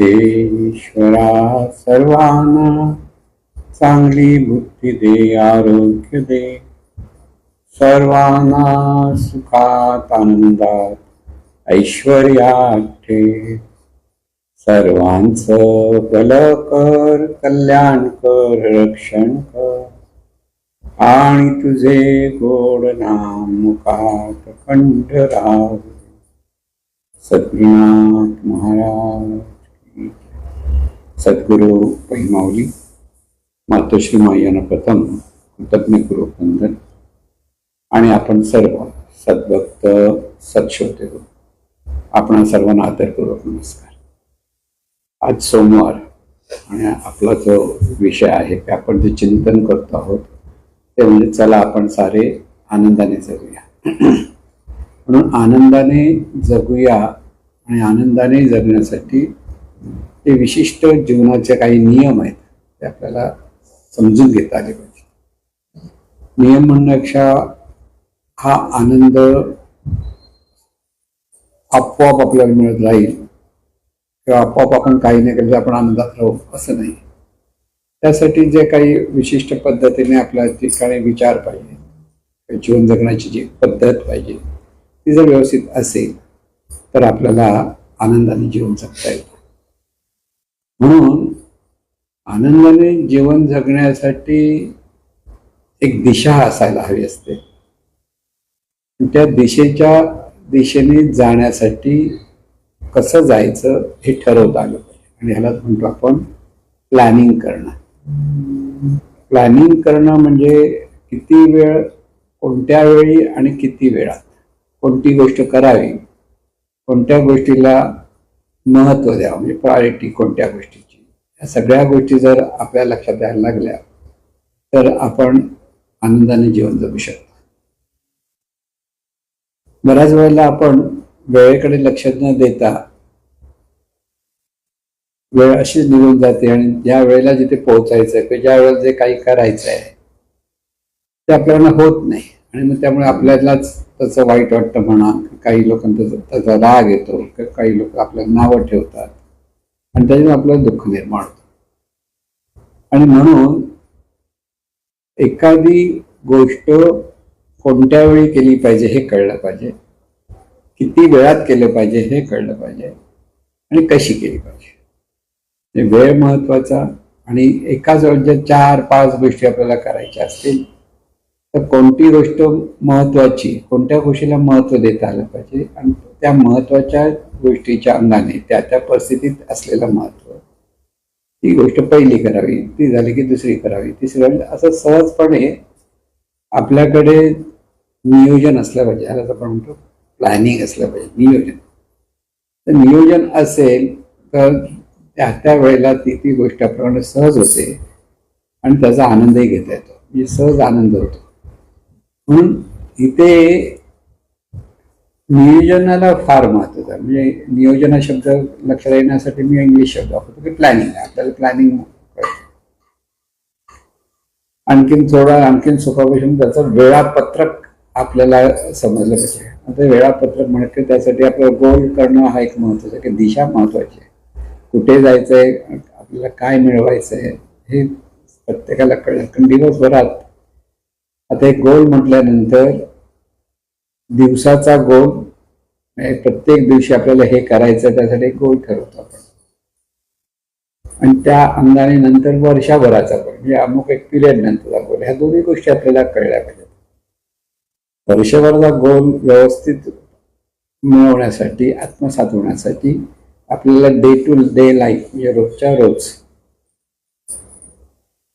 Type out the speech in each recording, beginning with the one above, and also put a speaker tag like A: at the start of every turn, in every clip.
A: ईश्वरा सर्वांना चांगली बुद्धी दे आरोग्य दे. सर्वांना सुखात आनंदात ऐश्वर्यात ठे. सर्वांचं भल कर कल्याण कर रक्षण कर. आणि तुझे गोड नाम मुखात कंठ राव सद्गुरुनाथ महाराज. की जय. सद्गुरु पैमावली मातोश्री मायांना प्रथम कृतज्ञ गुरुवंदन आणि आपण सर्व सद्भक्त सत्श्रोते हो. आपण सर्वांना आदरपूर्वक नमस्कार आज सोमवार आणि आपला जो विषय आहे आपण जे चिंतन करतो आहोत ते म्हणजे चला आपण सारे आनंदाने जगूया म्हणून आनंदाने जगूया आणि आनंदाने जगण्यासाठी ते विशिष्ट जीवनाचे काही नियम आहेत ते आपल्याला समजून घेता आले पाहिजे. नियम म्हणण्यापेक्षा हा आनंद आपोआप आपल्याला मिळत राहील किंवा आपोआप आपण काही नाही केलं आपण आनंदात राहू असं नाही. त्यासाठी जे काही विशिष्ट पद्धतीने आपल्या ठिकाणी विचार पाहिजे जीवन जगण्याची जी पद्धत पाहिजे ती जर व्यवस्थित असेल तर आपल्याला आनंदाने जीवन जगता येतं म्हणून आनंदाने जीवन जगण्यासाठी एक दिशा असायला हवी असते. त्या दिशेच्या दिशेने जाण्यासाठी कसं जायचं हे ठरवता आलं पाहिजे. आणि ह्याला म्हणतो आपण प्लॅनिंग करणं. प्लॅनिंग करणं म्हणजे किती वेळ कोणत्या वेळी आणि किती वेळात? कोणती गोष्ट करावी? कोणत्या गोष्टीला महत्त्व द्यावं म्हणजे प्रायोरिटी कोणत्या गोष्टीची. या सगळ्या गोष्टी जर आपल्या लक्षात द्यायला लागल्या तर आपण आनंदाने जीवन जगू शकतो. बऱ्याच वेळेला आपण वेळेकडे लक्ष न देता वेळ अशीच निघून जाते आणि ज्या वेळेला जिथे पोहोचायचं किंवा ज्या वेळेला जे काही करायचं आहे ते आपल्याला होत नाही. आणि मग त्यामुळे आपल्यालाच त्याचं वाईट वाटतं म्हणा काही लोकांचा त्याचा राग येतो काही लोक आपल्याला नावं ठेवतात. आणि त्याच्यामुळे आपल्याला दुःख निर्माण होतं. आणि म्हणून एखादी गोष्ट कोणत्या वेळी केली पाहिजे हे कळलं पाहिजे. किती वेळात केलं पाहिजे हे कळलं पाहिजे. आणि कशी केली पाहिजे. वेळ महत्त्वाचा आणि एकाच वेळेच्या चार पाच गोष्टी आपल्याला करायच्या असतील तर कोणती गोष्ट महत्वाची कोणत्या गोष्टीला महत्त्व देता आलं पाहिजे? आणि त्या महत्त्वाच्या गोष्टीच्या अंगाने त्या त्या परिस्थितीत असलेलं महत्त्व ती गोष्ट पहिली करावी ती झाली की दुसरी करावी. तिसरी म्हणजे असं सहजपणे आपल्याकडे नियोजन असलं पाहिजे. यालाच आपण म्हणतो प्लॅनिंग असलं पाहिजे नियोजन. तर नियोजन असेल तर त्या त्या वेळेला ती ती गोष्ट आपल्याकडे सहज होते आणि त्याचा आनंदही घेता येतो. म्हणजे सहज आनंद होतो. म्हणून इथे नियोजनाला फार महत्त्व आहे. म्हणजे नियोजन हा शब्द लक्षात येण्यासाठी मी इंग्लिश शब्द वापरतो की प्लॅनिंग आपल्याला प्लॅनिंग आणखीन थोडा आणखीन सोपा गोष्ट त्याचं वेळापत्रक आपल्याला समजलं पाहिजे. आता वेळापत्रक म्हणत त्यासाठी आपलं गोल करणं हा एक महत्त्वाचा की दिशा महत्वाची आहे. कुठे जायचंय आपल्याला काय मिळवायचंय हे प्रत्येकाला कळलं. कारण दिवसभरात आता एक गोल म्हटल्यानंतर दिवसाचा गोल म्हणजे प्रत्येक दिवशी आपल्याला हे करायचं त्यासाठी एक गोल ठरवतो आपण. आणि त्या अंगाने नंतर वर्षाभराचा गोल म्हणजे अमुक एक पिरियड नंतरचा गोल ह्या दोन्ही गोष्टी आपल्याला कळल्या पाहिजेत. वर्षभराचा गोल व्यवस्थित मिळवण्यासाठी आत्मसात होण्यासाठी आपल्याला डे टू डे लाईफ म्हणजे रोजच्या रोज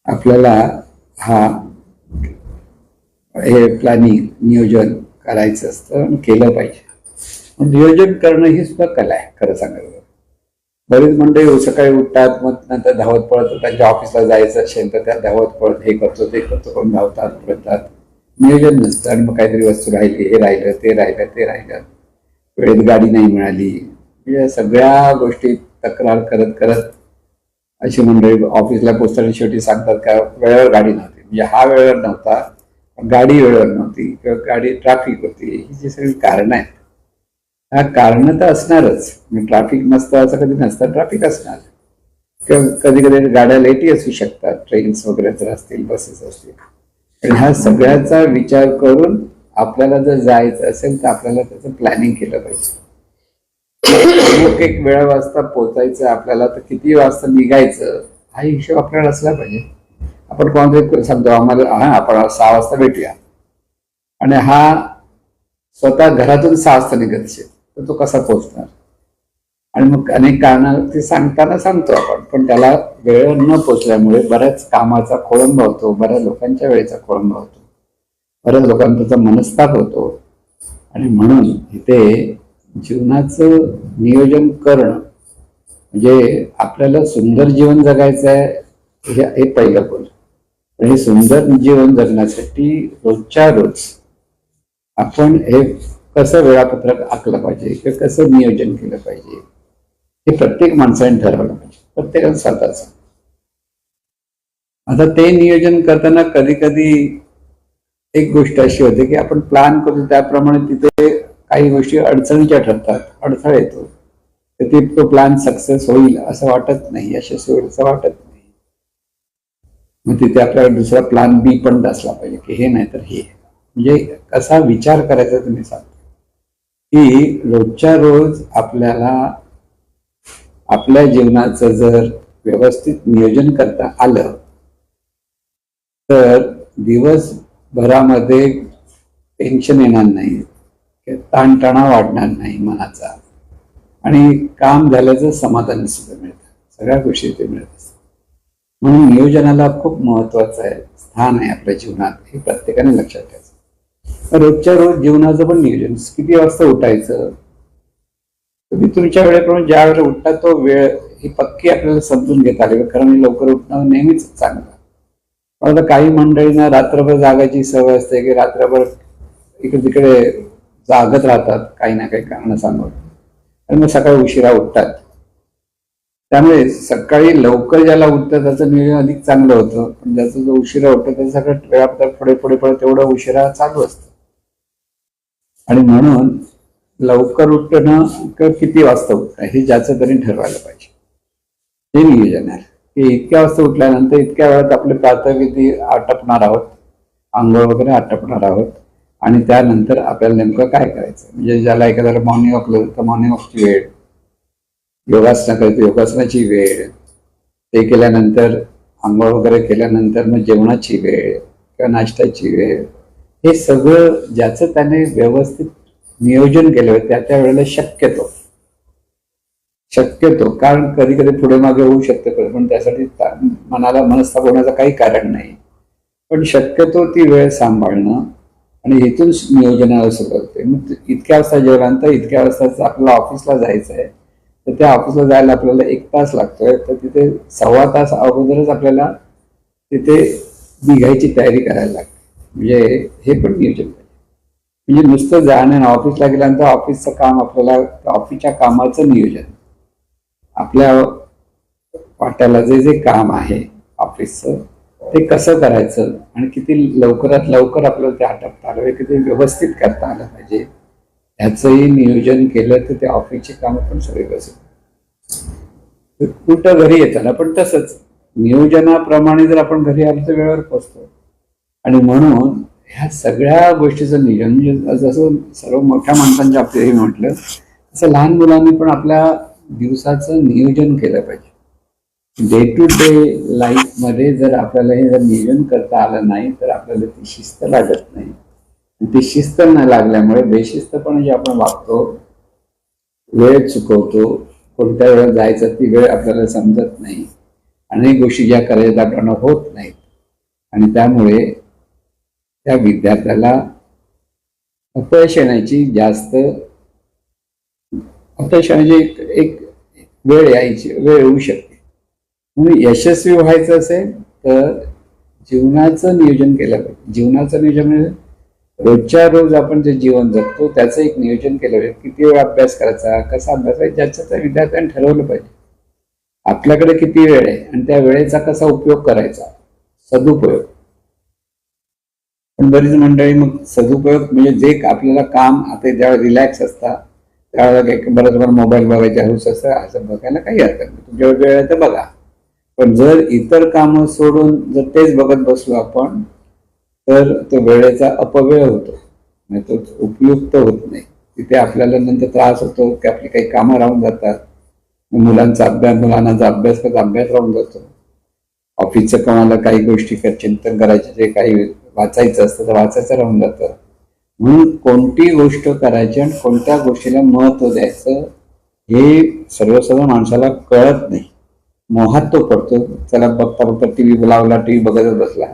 A: आपल्याला हा हे प्लॅनिंग नियोजन करायचं असतं आणि केलं पाहिजे. नियोजन करणं ही सुद्धा कला आहे खरं सांगायचं बरीच मंडळी सकाळी उठतात मग नंतर धावत पळत त्यांच्या ऑफिसला जायचं असेल तर त्या धावत पळत हे करतो ते करतो करून धावतात पळतात. नियोजन नसतं आणि मग काहीतरी वस्तू राहिली हे राहिलं ते राहिलं ते राहिलं. वेळेत गाडी नाही मिळाली. म्हणजे या सगळ्या गोष्टी तक्रार करत करत अशी मंडळी ऑफिसला पोचताना शेवटी सांगतात का वेळेवर गाडी नव्हती. म्हणजे हा वेळेवर नव्हता गाडी वेळेवर नव्हती किंवा गाडी ट्रॅफिक होती. ही जी सगळी कारणं आहेत हा कारण तर असणारच. म्हणजे ट्रॅफिक नसतं असं कधी नसतं ट्रॅफिक असणार. कधी कधी गाड्या लेटी असू शकतात ट्रेन्स वगैरे जर असतील बसेस असतील. आणि ह्या सगळ्याचा विचार करून आपल्याला जर जायचं असेल तर आपल्याला त्याचं प्लॅनिंग केलं पाहिजे. एक एक वेळा वाजता पोचायचं आपल्याला तर किती वाजता निघायचं हा हिशोब आपल्याला असला पाहिजे. आपण कोणातरी सांगतो आम्हाला हा आपण सहा वाजता भेटूया. आणि हा स्वतः घरातून सहा वाजता निघत असेल तर तो कसा पोचणार आणि मग अनेक कारण ते सांगताना सांगतो आपण पण त्याला वेळ न पोचल्यामुळे बऱ्याच कामाचा खोळंबा होतो बऱ्याच लोकांच्या वेळेचा खोळंबा होतो. बऱ्याच लोकांचा मनस्ताप होतो. आणि म्हणून इथे जीवनाचं नियोजन करणं म्हणजे आपल्याला सुंदर जीवन जगायचं आहे हे पहिलं बोल हे सुंदर जीवन जगण्यासाठी रोजच्या रोज आपण हे कसं वेळापत्रक आखलं पाहिजे किंवा कसं नियोजन केलं पाहिजे हे प्रत्येक माणसाने ठरवलं पाहिजे प्रत्येकानं स्वतःच. आता ते नियोजन करताना कधी कधी एक गोष्ट अशी होते की आपण प्लॅन करतो त्याप्रमाणे तिथे काही गोष्टी अडचणीच्या ठरतात अडथळा येतो. तर ते तो प्लॅन सक्सेस होईल असं वाटत नाही यशस्वी होईल असं वाटत नाही. मग तिथे आपल्याला दुसरा प्लान बी पण असला पाहिजे की हे नाही तर हे. म्हणजे कसा विचार करायचा तुम्ही सांगता. की रोजच्या रोज आपल्याला आपल्या जीवनाचं जर व्यवस्थित नियोजन करता आलं तर दिवसभरामध्ये टेन्शन येणार नाही ताणतणाव वाढणार नाही मनाचा. आणि काम झाल्याचं समाधान सुद्धा मिळतं. सगळ्या गोष्टी ते मिळतात. म्हणून नियोजनाला खूप महत्वाचं आहे स्थान आहे आपल्या जीवनात हे प्रत्येकाने लक्षात ठेवायचं. रोजच्या रोज जीवनाचं पण नियोजन किती वाजता उठायचं? तुम्ही तुमच्या वेळेप्रमाणे ज्या वेळेला उठता तो वेळ ही पक्की आपल्याला समजून घेता आली खरं लवकर उठणं नेहमीच चांगलं. पण आता काही मंडळींना रात्रभर जागायची सवय असते की रात्रभर इकडे तिकडे जागत राहतात काही ना काही कारण सांगून. आणि मग सकाळी उशिरा उठतात. त्यामुळे सकाळी लवकर ज्याला उठतं त्याचं नियोजन अधिक चांगलं होतं. पण ज्याचं जो उशिरा उठतं त्याचं सगळं वेळापत्रक पुढे पुढे पुढे तेवढं उशिरा चालू असतं. आणि म्हणून लवकर उठणं किती वाजता उठणं हे ज्याचं तरी ठरवायला पाहिजे. हे नियोजन आहे. की इतक्या वाजता उठल्यानंतर इतक्या वेळात आपले प्रातःविधी आटपणार आहोत? आंघोळ वगैरे आटपणार आहोत? आणि त्यानंतर आपल्याला नेमकं काय करायचं? म्हणजे ज्याला एखाद्याला मॉर्निंग वॉकला तर मॉर्निंग वॉकची वेळ. योगासना करायचं योगासनाची वेळ. ते केल्यानंतर आंघोळ वगैरे केल्यानंतर मग जेवणाची वेळ किंवा नाश्त्याची वेळ. हे सगळं ज्याचं त्याने व्यवस्थित नियोजन केलं त्या त्या वेळेला शक्यतो. शक्यतो. कारण कधी कधी पुढे मागे होऊ शकतं पण त्यासाठी मनाला मनस्ताप होण्याचं काही कारण नाही. पण शक्यतो ती वेळ सांभाळणं आणि इथून नियोजनाला असं होते मग इतक्या वाजता जेवल्यानंतर इतक्या वाजताचं आपल्याला ऑफिसला जायचं आहे तर त्या ऑफिसला जायला आपल्याला एक तास लागतोय. तर तिथे सव्वा तास अगोदरच आपल्याला तिथे निघायची तयारी करायला लागते. म्हणजे हे पण नियोजन पाहिजे. म्हणजे नुसतं जाणं ऑफिसला गेल्यानंतर ऑफिसचं काम आपल्याला ऑफिसच्या कामाचं नियोजन. आपल्या वाट्याला जे जे काम आहे ऑफिसचं ते कसं करायचं आणि किती लवकरात लवकर आपल्याला ते आटपता आलं किती व्यवस्थित करता आलं पाहिजे. याचंही नियोजन केलं तर ते ऑफिसची कामं पण सगळे बसेल. कुठं घरी येताना पण तसंच. नियोजनाप्रमाणे जर आपण घरी आलो तर वेळेवर पोचतो. आणि म्हणून ह्या सगळ्या गोष्टीचं नियोजन म्हणजे जसं सर्व मोठ्या माणसांच्या बाबतीत म्हटलं तसं लहान मुलांनी पण आपल्या दिवसाचं नियोजन केलं पाहिजे. डे टू डे लाईफमध्ये जर आपल्याला हे जर नियोजन करता आलं नाही तर आपल्याला ती शिस्त लागत नाही. ती शिस्त न लागल्यामुळे बेशिस्तपणे जे आपण वागतो वेळ चुकवतो कोणत्या वेळेला जायचं ती वेळ आपल्याला समजत नाही. अनेक गोष्टी ज्या करायच्या आपल्याला होत नाहीत. आणि त्यामुळे त्या विद्यार्थ्याला अपयश येण्याची जास्त अपयश येण्याची एक वेळ यायची वेळ येऊ शकते. म्हणून यशस्वी व्हायचं असेल तर जीवनाचं नियोजन केलं पाहिजे. जीवनाचं नियोजन म्हणजे रोजच्या रोज आपण जे जीवन जगतो त्याचं एक नियोजन केलं पाहिजे. किती वेळ अभ्यास करायचा कसा अभ्यास आहे ज्याचं त्या विद्यार्थ्यांनी ठरवलं पाहिजे. आपल्याकडे किती वेळ आहे आणि त्या वेळेचा कसा उपयोग करायचा? सदुपयोग. पण बरीच मंडळी मग सदुपयोग म्हणजे जे आपल्याला काम आता ज्यावेळेला रिलॅक्स असतात त्यावेळेला एक बरंच मोबाईल बघायचे हौस असं असं बघायला काही हरकत नाही. तुमच्या वेळ आहे तर बघा. पण जर इतर कामं सोडून जर तेच बघत बसलो आपण तर तो वेळेचा अपव्यय होतो. म्हणजे तो उपयुक्त होत नाही. तिथे आपल्याला नंतर त्रास होतो की आपली काही कामं राहून जातात. मुलांचा अभ्यास मुलांना अभ्यास करता अभ्यास राहून जातो. ऑफिसचं कोणाला काही गोष्टी चिंतन करायचे जे काही वाचायचं असतं तर वाचायचं राहून जातं. म्हणून कोणती गोष्ट करायची आणि कोणत्या गोष्टीला महत्त्व द्यायचं हे सर्वसाधारण माणसाला कळत नाही. मोहात तो पडतो. त्याला बघता बघता टी व्ही लावला टी व्ही बघतच बसला.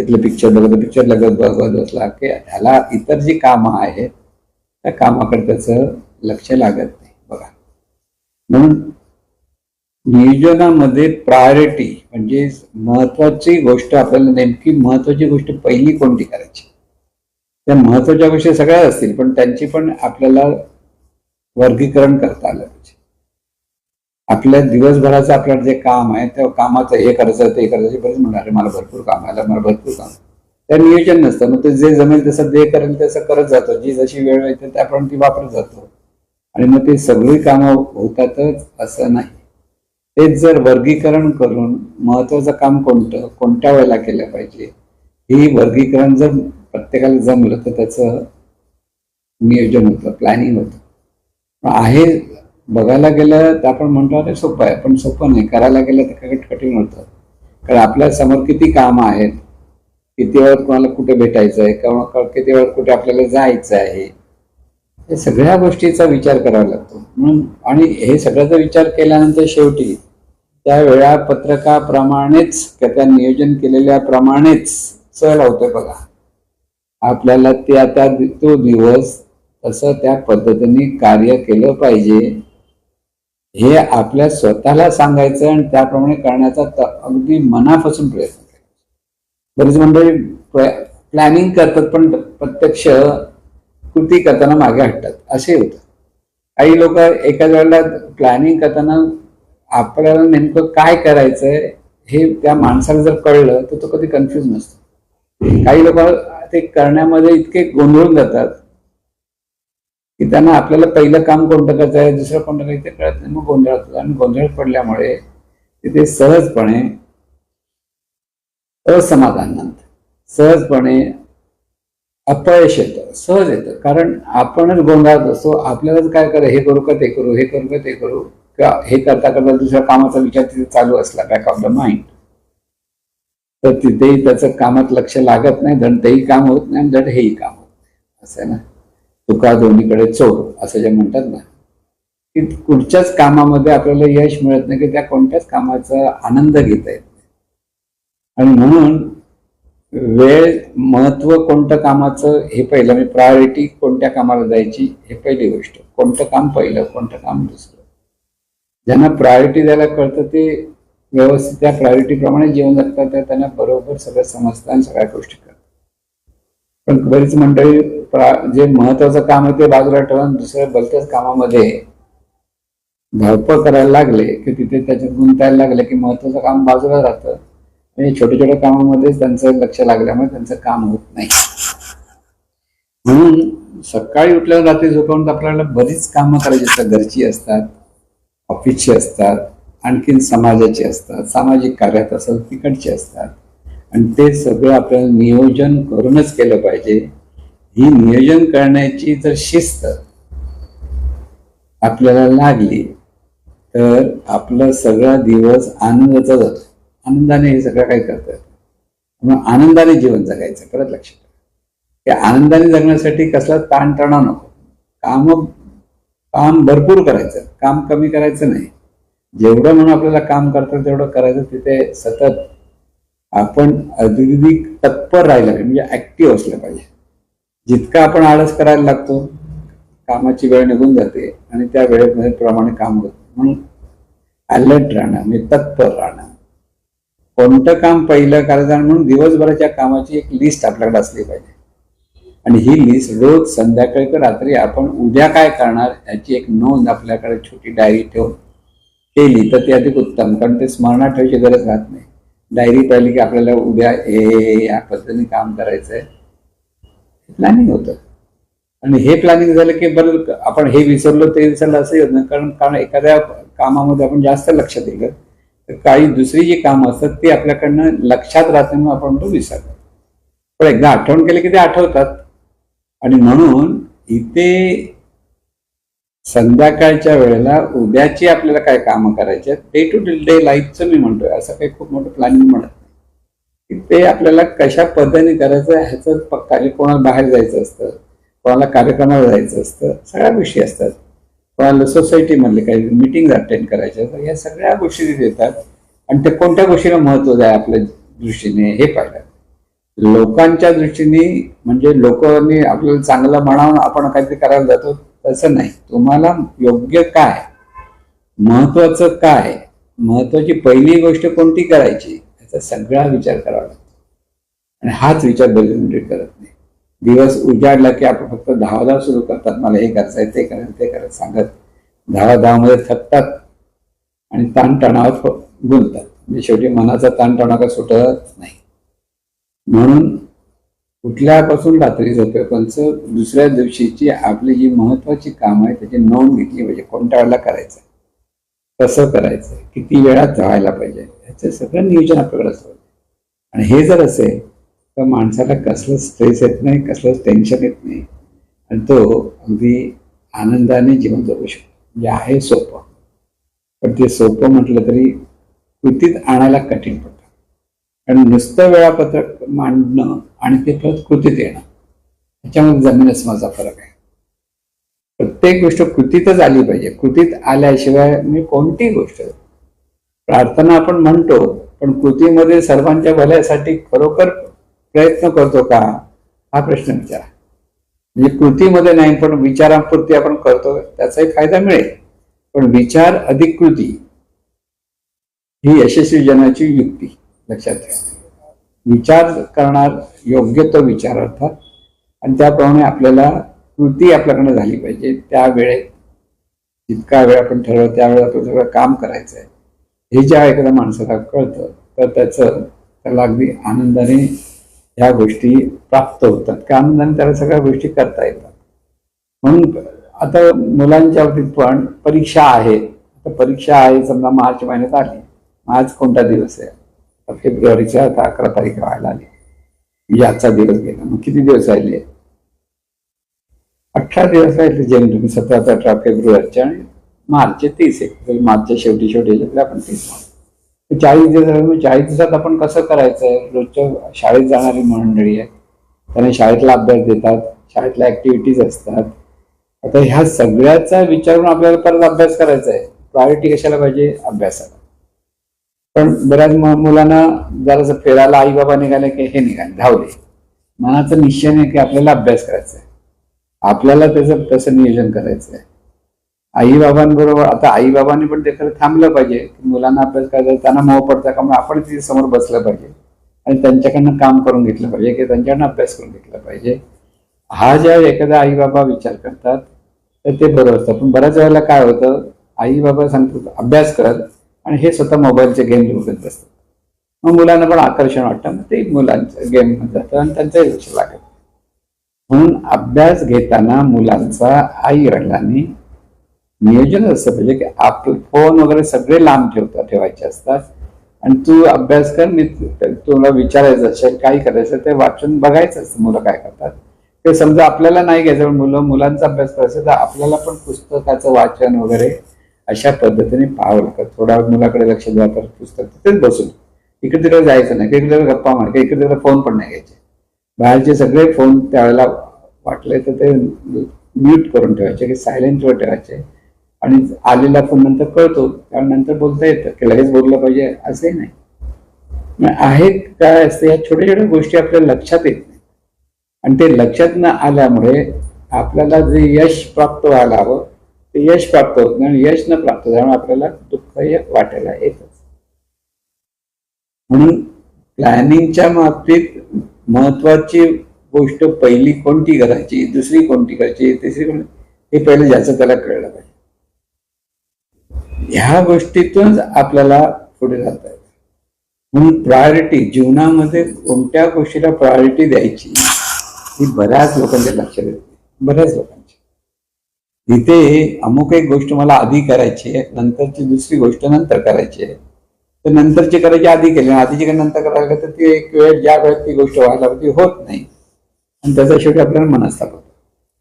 A: तिथलं पिक्चर बघत पिक्चर लगत बघत बसला की ह्याला इतर जी कामं आहेत त्या कामाकडे त्याचं लक्ष लागत नाही. बघा. म्हणून नियोजनामध्ये प्रायोरिटी म्हणजे महत्वाची गोष्ट आपल्याला नेमकी महत्वाची गोष्ट पहिली कोणती करायची? त्या महत्त्वाच्या गोष्टी सगळ्या असतील पण त्यांची पण आपल्याला वर्गीकरण करता आलं पाहिजे. आपल्या दिवसभराचं आपलं जे काम आहे त्या कामाचं हे करायचं ते करायचं बरेच म्हणणार "अरे, मला भरपूर काम आहे मला भरपूर काम त्या नियोजन नसतं मग ते जे जमेल तसं जे करेल तसं करत जातो जी जशी वेळ येते त्याप्रमाणे ती वापरत जातो. आणि मग ते सगळी कामं होतातच असं नाही. तेच जर वर्गीकरण करून महत्वाचं काम कोणतं कोणत्या वेळेला केलं पाहिजे ही वर्गीकरण जर प्रत्येकाला जमलं तर त्याचं नियोजन होतं प्लॅनिंग होतं. पण आहे बघायला गेलं तर आपण म्हणतो ते सोपं आहे. पण सोपं नाही. करायला गेलं तर काही कठीण होतं. कारण आपल्यासमोर किती कामं आहेत किती वेळ कोणाला कुठे भेटायचं आहे किंवा किती वेळ कुठे आपल्याला जायचं आहे हे सगळ्या गोष्टीचा विचार करावा लागतो. म्हणून आणि हे सगळ्याचा विचार केल्यानंतर शेवटी त्या वेळापत्रकाप्रमाणेच त्या नियोजन केलेल्या प्रमाणेच चल होते बघा. आपल्याला ते आता तो दिवस तसं त्या पद्धतीने कार्य केलं पाहिजे. हे आपल्या स्वतःला सांगायचं आणि त्याप्रमाणे करण्याचा अगदी मनापासून प्रयत्न करायचा. बरीच मंडळी प्लॅनिंग करतात पण प्रत्यक्ष कृती करताना मागे हटतात. असे होतं. काही लोक एकाच वेळेला प्लॅनिंग करताना आपल्याला नेमकं काय करायचंय हे त्या माणसाला जर कळलं तर तो कधी कन्फ्युज नसतो. काही लोक ते करण्यामध्ये इतके गोंधळून जातात की त्यांना आपल्याला पहिलं काम कोणतं करायचं आहे दुसरं कोणतं करायचं ते कळत नाही. मग गोंधळ होतो. आणि गोंधळ पडल्यामुळे तिथे सहजपणे असमाधान सहजपणे अपयश येतं सहज येतं. कारण आपणच गोंधळात असतो. आपल्यालाच काय करा हे करू का ते करू हे करू का ते करू का हे करता करता दुसऱ्या कामाचा विचार तिथे चालू असला बॅक ऑफ द माइंड तर तिथेही त्याचं कामात लक्ष लागत नाही. धड तेही काम होत नाही आणि धड हेही काम होत नाही. असं आहे ना? तुका दोन्हीकडे चोर असं जे म्हणतात ना. की कुठच्याच कामामध्ये आपल्याला यश मिळत नाही की त्या कोणत्याच कामाचा आनंद घेता येत नाही. आणि म्हणून वेळ महत्त्व कोणतं कामाचं हे पहिलं म्हणजे प्रायोरिटी कोणत्या कामाला द्यायची हे पहिली गोष्ट. कोणतं काम पहिलं कोणतं काम दुसरं. ज्यांना प्रायोरिटी द्यायला कळतं ते व्यवस्थित त्या प्रायोरिटीप्रमाणे जीवन जगतात त्यांना बरोबर सगळं समजतं आणि सगळ्या गोष्टी करतात. पण बरीच मंडळी जे महत्वाचं काम आहे ते बाजूला ठेवून दुसऱ्या भलत्याच कामामध्ये धावपळ करायला लागले की तिथे त्याच्यात गुंतायला लागले की महत्वाचं काम बाजूला राहतं. आणि छोट्या छोट्या कामामध्येच त्यांचं लक्ष लागल्यामुळे त्यांचं काम होत नाही. म्हणून सकाळी उठल्यावर रात्री झोपवून आपल्याला बरीच कामं करायची असतात. घरची असतात ऑफिसची असतात आणखीन समाजाची असतात सामाजिक कार्यात असतात तिकडची असतात. आणि ते सगळं आपल्याला नियोजन करूनच केलं पाहिजे. ही नियोजन करण्याची जर शिस्त आपल्याला लागली तर आपला सगळा दिवस आनंदाचा जातो. आनंदाने हे सगळं काही करतात म्हणून आनंदाने जीवन जगायचं परत लक्षात ठेवा. त्या आनंदाने जगण्यासाठी कसला ताणतणाव नको. काम काम भरपूर करायचं. काम कमी करायचं नाही. जेवढं म्हणून आपल्याला काम करतं तेवढं करायचं. तिथे सतत आपण अधिक तत्पर राहिलं पाहिजे म्हणजे ऍक्टिव्ह असलं पाहिजे. जितका आपण आळस करायला लागतो कामाची वेळ निघून जाते आणि त्या वेळेमध्ये प्रमाणे काम होत. म्हणून अलर्ट राहणं म्हणजे तत्पर राहणं. कोणतं काम पहिलं करायचं म्हणून दिवसभराच्या कामाची एक लिस्ट आपल्याकडे असली पाहिजे. आणि ही लिस्ट रोज संध्याकाळी तर रात्री आपण उद्या काय करणार याची एक नोंद आपल्याकडे छोटी डायरी ठेवून केली तर ती अधिक उत्तम. कारण ते स्मरणात ठेवायची गरज राहत नाही. डायरी पाहिली की आपल्याला उद्या हे या पद्धतीने काम करायचं आहे प्लॅनिंग होतं. आणि हे प्लॅनिंग झालं की बरं आपण हे विसरलो ते विसरलं असं येत नाही. कारण कारण एखाद्या कामामध्ये आपण जास्त लक्ष दिलं तर काही दुसरी जी कामं असतात ती आपल्याकडनं लक्षात राहते म्हणून आपण तो विसरतो पण एकदा आठवण केली की ते आठवतात. आणि म्हणून इथे संध्याकाळच्या वेळेला उद्याची आपल्याला काय कामं करायची आहेत डे टू डे लाईफचं मी म्हणतोय. असं काही खूप मोठं प्लॅनिंग म्हणत ते आपल्याला कशा पद्धतीने करायचं ह्याचं कार्य कोणाला बाहेर जायचं असतं कोणाला कार्यक्रमाला जायचं असतं सगळ्या गोष्टी असतात. कोणाला सोसायटीमधले काही मिटिंग अटेंड करायच्या असतात या सगळ्या गोष्टी तिथे येतात आणि ते कोणत्या गोष्टीला महत्त्व द्या आपल्या दृष्टीने हे पाहिलं. लोकांच्या दृष्टीने म्हणजे लोकांनी आपल्याला चांगलं म्हणावून आपण काहीतरी करायला जातो तसं नाही. तुम्हाला योग्य काय? महत्वाचं काय? महत्वाची पहिली गोष्ट कोणती करायची? त्याचा सगळा विचार करावा लागतो. आणि हाच विचार बरेच मिनिट करत नाही. दिवस उजाडला की आपण फक्त धावाधाव सुरू करतात. मला हे करायचं आहे ते करायचं ते करायचं सांगत. धावाधावामध्ये थकतात आणि ताणतणावात गुंततात. म्हणजे शेवटी मनाचा ताणतणाव का सुटत नाही. म्हणून कुठल्यापासून रात्री झोपेपर्यंत दुसऱ्या दिवशीची आपली जी महत्वाची काम आहे त्याची नोंद घेतली पाहिजे. कोणत्या वेळेला करायचं? कसं करायचं? किती वेळात व्हायला पाहिजे? याचं सगळं नियोजन आपल्याकडे असतं. आणि हे जर असेल तर माणसाला कसलं स्ट्रेस येत नाही कसलंच टेन्शन येत नाही. आणि तो अगदी आनंदाने जीवन जगू शकतो. म्हणजे आहे सोपं. पण ते सोपं म्हटलं तरी कृतीत आणायला कठीण पडतं. कारण नुसतं वेळापत्रक मांडणं आणि ते परत कृतीत येणं ह्याच्यामध्ये जमीन असमाचा फरक आहे. प्रत्येक गोष्ट कृतीतच आली पाहिजे. कृतीत आल्याशिवाय मी कोणतीही गोष्ट प्रार्थना आपण म्हणतो पण कृतीमध्ये सर्वांच्या भल्यासाठी खरोखर प्रयत्न करतो का? हा प्रश्न विचारा. म्हणजे कृतीमध्ये नाही पण विचारांपुरती आपण करतो त्याचाही फायदा मिळेल. पण विचार अधिक कृती ही यशस्वी जनाची युक्ती लक्षात ठेवा. विचार करणार योग्य तो विचार अर्थात आणि त्याप्रमाणे आपल्याला कृती आपल्याकडे झाली पाहिजे. त्यावेळेत जितका वेळ आपण ठरवलं त्यावेळेला आपलं सगळं काम करायचं आहे हे ज्या एखाद्या माणसाला कळतं तर त्याचं त्याला अगदी आनंदाने ह्या गोष्टी प्राप्त होतात. की आनंदाने त्याला सगळ्या गोष्टी करता येतात. म्हणून आता मुलांच्या बाबतीत पण परीक्षा आहे. आता परीक्षा आहे समजा मार्च महिन्यात आली. आज कोणता दिवस आहे? फेब्रुवारीच्या आता अकरा तारीख व्हायला आली. याचा दिवस गेला. मग किती दिवस राहिले? अठरा दिवस राहिले जेम तुम्ही सतरा ते अठरा फेब्रुवारीच्या आणि मार्चचे तीस एक मार्चच्या शेवटी शेवटी आपण तीस चाळीस दिवस चाळीस दिवसात आपण कसं करायचं? रोजच्या शाळेत जाणारी मंडळी आहे. त्यांना शाळेतला अभ्यास देतात शाळेतल्या ऍक्टिव्हिटीज असतात. आता ह्या सगळ्याचा विचारून आपल्याला परत अभ्यास करायचा आहे. प्रायोरिटी कशाला पाहिजे? अभ्यासाला. पण बऱ्याच मुलांना जरासं फिरायला आई बाबा निघाले की हे निघाले धावले मनाचा निश्चय नाही की आपल्याला अभ्यास करायचा आहे. आपल्याला त्याचं तसं नियोजन करायचं आहे. आईबाबांबरोबर आता आई बाबांनी पण ते खरं थांबलं पाहिजे. की मुलांना अभ्यास करायचा त्यांना मोह पडतं का? मग आपण तिथे समोर बसलं पाहिजे. आणि त्यांच्याकडनं काम करून घेतलं पाहिजे की त्यांच्याकडनं अभ्यास करून घेतला पाहिजे. हा ज्या एखादा आईबाबा विचार करतात तर ते बरं असतं. पण बऱ्याच वेळेला काय होतं आई बाबा सांगतात अभ्यास करत आणि हे स्वतः मोबाईलचे गेम बघत असतात. मग मुलांना पण आकर्षण वाटतं. मग ते मुलांचं गेम जातं आणि त्यांचंही लक्ष लागत. म्हणून अभ्यास घेताना मुलांचा आई वडिलांनी नियोजन असं पाहिजे म्हणजे की आपलं फोन वगैरे सगळे लांब ठेवता ठेवायचे असतात. आणि तू अभ्यास कर मी तुला विचारायचं असेल काय करायचं ते वाचून बघायचं असतं मुलं काय करतात. ते समजा आपल्याला नाही घ्यायचं पण मुलं मुलांचा अभ्यास करायचा तर आपल्याला पण पुस्तकाचं वाचन वगैरे अशा पद्धतीने पाहावं लागतं. थोडा वेळ मुलाकडे लक्ष द्या तर पुस्तक तिथेच बसून. इकडे तिकडे जायचं नाही इकडे तिकडे गप्पा मार इकडे तिकडे फोन पण नाही घ्यायचे. बाहेरचे सगळे फोन त्यावेळेला वाटले तर ते म्यूट करून ठेवायचे की सायलेंटवर ठेवायचे. आणि आलेला फोन नंतर कळतो त्यानंतर बोलता येतं की लगेच बोललं पाहिजे असंही नाही. आहेत काय असते या छोट्या छोट्या गोष्टी आपल्या लक्षात येत नाही. आणि ते लक्षात न आल्यामुळे आपल्याला जे यश प्राप्त व्हायला हवं ते यश प्राप्त होत नाही आणि यश न प्राप्त झाल्यामुळे आपल्याला दुःख वाटायला येतच. म्हणून प्लॅनिंगच्या बाबतीत महत्वाची गोष्ट पहिली कोणती करायची दुसरी कोणती करायची तिसरी कोणती हे पहिले ज्याचं त्याला कळलं पाहिजे. ह्या गोष्टीतूनच आपल्याला पुढे जाता येतं. म्हणून प्रायोरिटी जीवनामध्ये कोणत्या गोष्टीला प्रायोरिटी द्यायची ही बऱ्याच लोकांच्या लक्षात येते. बऱ्याच लोकांची इथे अमुक एक गोष्ट मला आधी करायची आहे नंतरची दुसरी गोष्ट नंतर करायची आहे. तर नंतरची करायची आधी केली आधीची काही नंतर करायला तर ती एक वेळ ज्या वेळेत ती गोष्ट व्हायला ती होत नाही. आणि त्याचा शेवटी आपल्याला मनस्ताप होतो.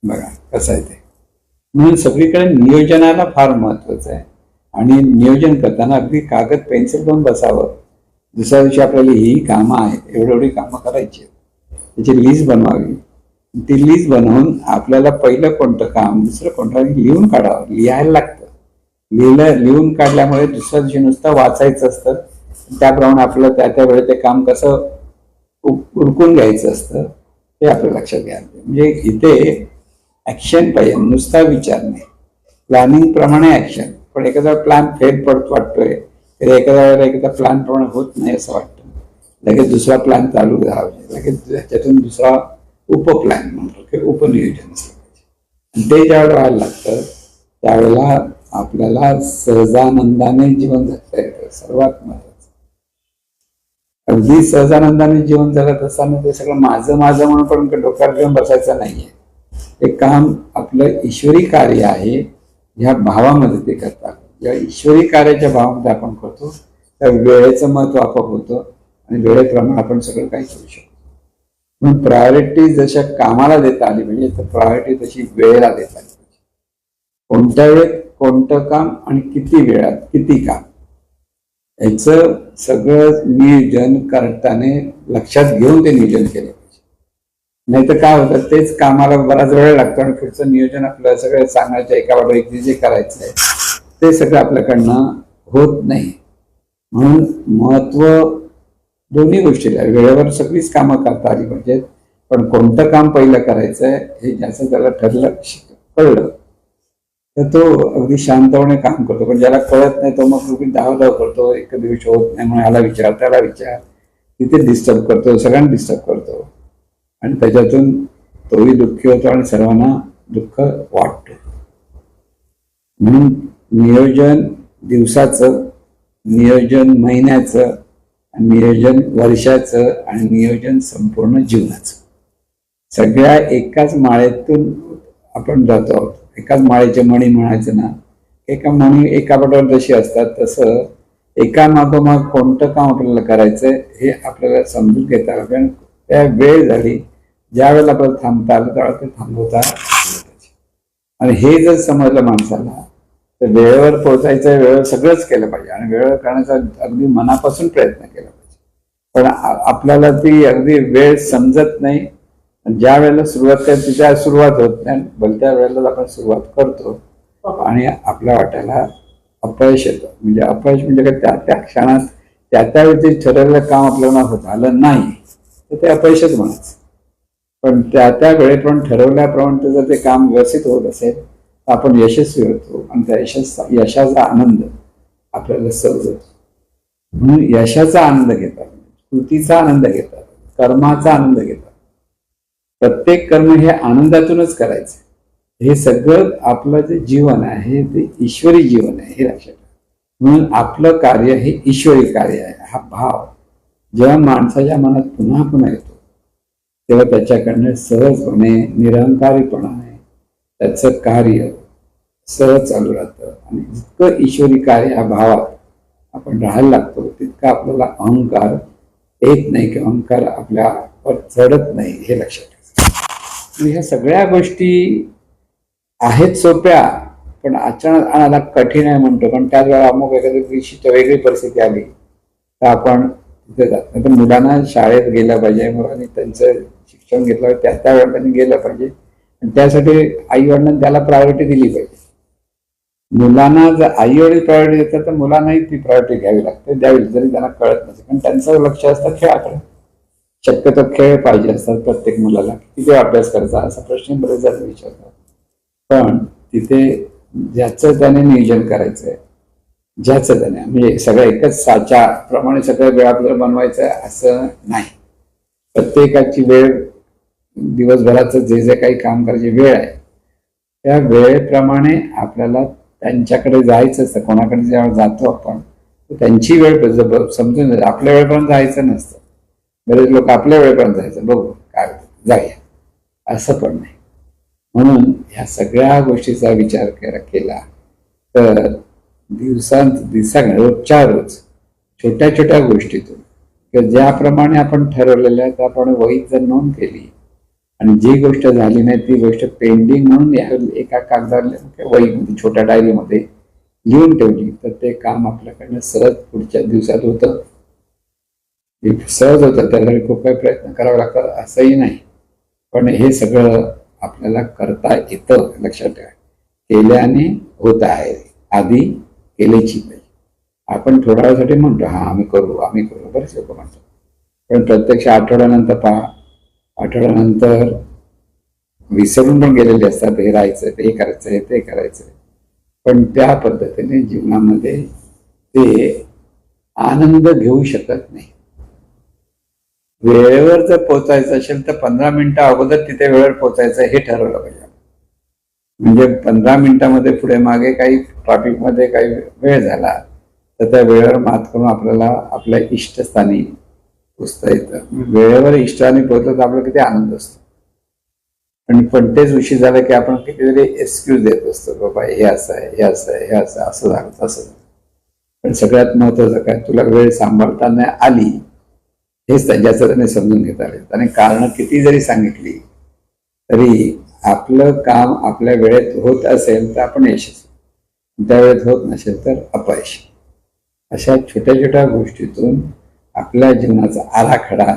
A: बघा कसं आहे ते. म्हणून सगळीकडे नियोजनाला फार महत्वाचं आहे. आणि नियोजन करताना अगदी कागद पेन्सिल घेऊन बसावं. दुसऱ्या दिवशी आपल्याला ही कामं आहेत. एवढी एवढी कामं करायची आहेत. त्याची लिस्ट बनवावी. ती लिस्ट बनवून आपल्याला पहिलं कोणतं काम दुसरं कोणतं लिहून काढावं. लिहायला लागतं. लिहिलं लिहून काढल्यामुळे दुसऱ्या दिवशी नुसतं वाचायचं असतं. त्याप्रमाणे आपलं त्या त्या वेळेत ते काम कसं उरकून घ्यायचं असतं ते आपल्या लक्षात घ्यायला म्हणजे इथे ॲक्शन पाहिजे. नुसता विचार नाही. प्लॅनिंगप्रमाणे ॲक्शन पण एखादा प्लॅन फेल पडत वाटतोय. तर एखाद्या वेळेला एखादा प्लॅन प्रमाणे होत नाही असं वाटतं. लगेच दुसरा प्लॅन चालू राहावे. लगेच त्याच्यातून दुसरा उपप्लॅन म्हणतो की उपनियोजन आणि ते ज्यावेळेला व्हायला लागतं त्यावेळेला आपल्याला सहजानंदाने जीवन जगता येतं. सर्वात महत्वाचं. अगदी सहजानंदाने जीवन जगत असताना ते सगळं माझं माझं म्हणून पण डोक्यावर घेऊन बसायचं नाहीये. ते काम आपलं ईश्वरी कार्य आहे ह्या भावामध्ये ते करतात. या ईश्वरी कार्याच्या भावामध्ये आपण करतो. त्या वेळेचं महत्त्व आपोआप होतं आणि वेळेप्रमाणे आपण सगळं काही करू शकतो. म्हणून प्रायोरिटी जशा कामाला देता आली म्हणजे तर प्रायोरिटी तशी वेळेला देता आली पाहिजे. कोणत्या वेळेत कोणतं काम आणि किती वेळात किती काम? याचं सगळं नियोजन करताना लक्षात घेऊन ते नियोजन केलं. नाही तर काय होतं तेच कामाला बराच वेळ लागतो आणि पुढचं नियोजन आपलं सगळं सांगायचं एका बाबा एक जे करायचं आहे ते सगळं आपल्याकडनं होत नाही. म्हणून महत्त्व दोन्ही गोष्टीला आहे. वेळेवर सगळीच कामं करता आली पाहिजेत पण कोणतं काम पहिलं करायचं आहे हे ज्याचं त्याला ठरलं कळलं तर तो अगदी शांतपणे काम करतो. पण ज्याला कळत नाही तो मग धावधाव करतो एक दिवशी होत नाही म्हणून याला विचार त्याला विचार तिथे डिस्टर्ब करतो सगळ्यांना डिस्टर्ब करतो. आणि त्याच्यातून तोही दुःखी होतो आणि सर्वांना दुःख वाटत. म्हणून नियोजन दिवसाचं नियोजन महिन्याचं नियोजन वर्षाचं आणि नियोजन संपूर्ण जीवनाचं. सगळ्या एकाच माळेतून आपण जातो आहोत. एकाच माळेचे मणी म्हणायचं ना एका मणी एका पटावर जशी असतात तसं एका मागोमाग कोणतं काम आपल्याला करायचं हे आपल्याला समजून घेता कारण त्या वेळ झाली ज्या वेळेला आपल्याला थांबता आलं त्यावेळेला ते थांबवता आणि हे जर समजलं माणसाला तर वेळेवर पोहोचायचं वेळेवर सगळंच केलं पाहिजे. आणि वेळेवर करण्याचा अगदी मनापासून प्रयत्न केला पाहिजे. पण आपल्याला ती अगदी वेळ समजत नाही. ज्या वेळेला सुरुवात करते त्या सुरुवात होत नाही. भलत्या वेळेला आपण सुरुवात करतो. आणि आपल्या वाट्याला अपयश येतं. म्हणजे अपयश म्हणजे काय? त्या त्या क्षणात त्या त्यावेळी ठरवलेलं काम आपल्याला होत आलं नाही तर ते अपयशच म्हणायचं. पण त्या त्या वेळेप्रमाणे ठरवल्याप्रमाणे जर ते काम व्यवस्थित होत असेल तर आपण यशस्वी होतो आणि त्या यशस् यशाचा आनंद आपल्याला सहज होतो. म्हणून यशाचा आनंद घेतात कृतीचा आनंद घेतात कर्माचा आनंद घेतात. प्रत्येक कर्म हे आनंदातूनच करायचं. हे सगळं आपलं जे जीवन आहे ते ईश्वरी जीवन आहे हे लक्षात म्हणून आपलं कार्य हे ईश्वरी कार्य आहे हा भाव. जेव्हा माणसाच्या मनात पुन्हा पुन्हा येतो तेव्हा त्याच्याकडनं सहजपणे निरंकारीपणाने त्याचं कार्य सहज चालू राहतं. आणि जितकं ईश्वरी कार्य ह्या भावात आपण राहायला लागतो तितका आपल्याला अहंकार येत नाही किंवा अहंकार आपल्यावर चढत नाही हे लक्षात ठेवायचं आणि ह्या सगळ्या गोष्टी आहेत सोप्या पण अचानक आणायला कठीण आहे म्हणतो. पण त्याच वेळेला अमुक एखाद्या विशिष्ट वेगळी परिस्थिती आली तर आपण तिथे जात नाही. तर मुलांना शाळेत गेल्या पाहिजे मुलांनी त्यांचं शिक्षण घेतलं त्या त्या त्यांनी गेलं पाहिजे. आणि त्यासाठी आईवडिलांनी त्याला प्रायोरिटी दिली पाहिजे. मुलांना जर आई वडील प्रायोरिटी देतात तर मुलांनाही ती प्रायोरिटी घ्यावी लागते द्यावी जरी त्यांना कळत नसेल. कारण त्यांचं लक्ष असतं खेळाकडे. शक्यतो खेळ पाहिजे असतात प्रत्येक मुलाला. किती अभ्यास करायचा असा प्रश्न बरेच जण विचारतात. पण तिथे ज्याचं त्याने नियोजन करायचंय ज्याचं त्याने म्हणजे सगळं एकच साच्याप्रमाणे सगळं वेळ आपल्याला बनवायचं असं नाही. प्रत्येकाची वेळ दिवसभराचं जे जे काही काम करायची वेळ आहे त्या वेळेप्रमाणे आपल्याला त्यांच्याकडे जायचं असतं. कोणाकडे जेव्हा जातो आपण त्यांची वेळ समजून आपल्या वेळेपर्यंत जायचं नसतं. बरेच लोक आपल्या वेळेपर्यंत जायचं. बघू काय जाऊया. असं पण नाही. म्हणून ह्या सगळ्या गोष्टीचा विचार केला केला तर दिवसांत दिवसा रोजच्या रोज छोट्या छोट्या गोष्टीतून किंवा ज्याप्रमाणे आपण ठरवलेलं आहे त्याप्रमाणे वहीत जर नोंद केली आणि जी गोष्ट झाली नाही ती गोष्ट पेंडिंग म्हणून या एका कागदावर वहीमध्ये छोट्या डायरीमध्ये लिहून ठेवली तर ते काम आपल्याकडनं सहज पुढच्या दिवसात होतं. सहज होतं त्यासाठी खूप काही प्रयत्न करावा लागतात असंही नाही. पण हे सगळं आपल्याला करता येतं लक्षात ठेवा. केल्याने होत आहे. आधी केल्याची आपण थोड्या वेळासाठी म्हणतो हा आम्ही करू आम्ही करू. बरेच लोक म्हणतात. पण प्रत्यक्ष आठवड्यानंतर पहा आठवड्यानंतर विसरून पण गेलेले असतात हे राहायचं हे करायचं ते करायचं पण त्या पद्धतीने जीवनामध्ये ते आनंद घेऊ शकत नाही. वेळेवर जर पोचायचं असेल तर पंधरा मिनिटं अगोदर तिथे वेळेवर पोचायचं हे ठरवलं पाहिजे. म्हणजे पंधरा मिनिटामध्ये पुढे मागे काही ट्रॅफिकमध्ये काही वेळ झाला तर त्या वेळेवर मात करून आपल्याला आपल्या इष्टस्थानी पोचता येतं. वेळेवर इष्टाने पोहोचलं तर आपला किती आनंद असतो. आणि पण तेच उशीर झाला की आपण कितीतरी एक्सक्यूज देत असतो बाबा हे असं आहे हे असं आहे हे असं आहे, असं झालं तसं झालं. पण सगळ्यात महत्वाचं काय तुला वेळ सांभाळताना आली हेच त्याच्याचं त्याने समजून घेता आले. आणि कारणं किती जरी सांगितली तरी आपलं काम आपल्या वेळेत होत असेल तर आपण यशस्वी. त्या वेळेत होत नसेल तर अपयश. अशा छोट्या छोट्या गोष्टीतून आपल्या जीवनाचा आराखडा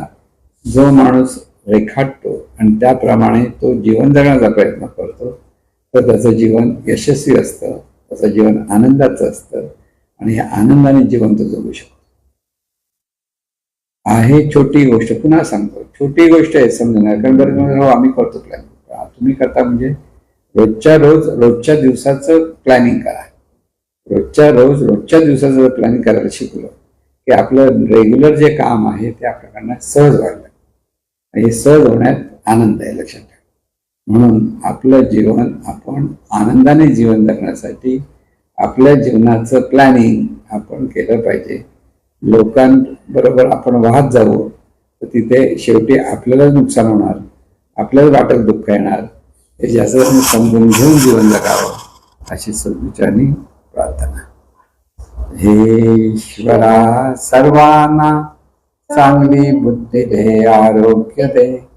A: जो माणूस रेखाटतो आणि त्याप्रमाणे तो जीवन जगण्याचा प्रयत्न करतो तर त्याचं जीवन यशस्वी असतं त्याचं जीवन आनंदाचं असतं आणि ह्या आनंदाने जीवन तो जगू शकतो. आहे छोटी गोष्ट पुन्हा सांगतो छोटी गोष्ट आहे समजणार कारण बरं हो आम्ही करतो प्लॅन तुम्ही करता म्हणजे रोजच्या रोज रोजच्या दिवसाचं प्लॅनिंग करा. रोजच्या रोज रोजच्या दिवसाचं जर प्लॅनिंग करायला शिकलो की आपलं रेग्युलर जे काम आहे ते आपल्याकडनं सहज वाढलं. आणि हे सहज होण्यात आनंद आहे लक्षात ठेवा. म्हणून आपलं जीवन आपण आनंदाने जीवन जगण्यासाठी आपल्या जीवनाचं प्लॅनिंग आपण केलं पाहिजे. लोकांबरोबर आपण वाहत जाऊ तर तिथे शेवटी आपल्यालाच नुकसान होणार आपल्याला वाटत दुःख येणार. हे जास्त समजून घेऊन जीवन जगावं अशी सदविचारणी प्रार्थना. हे ईश्वरा सर्वांना चांगली बुद्धी दे आरोग्य दे.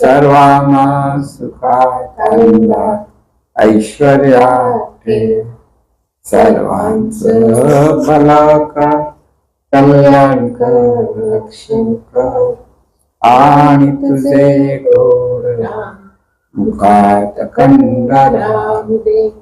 A: सर्वांना सुखात आनंदात ऐश्वर्यात ठेव सर्वांचं भला कर कल्याण कर रक्षण कर. आणि तुझे गोड मुखात खंड राहू दे.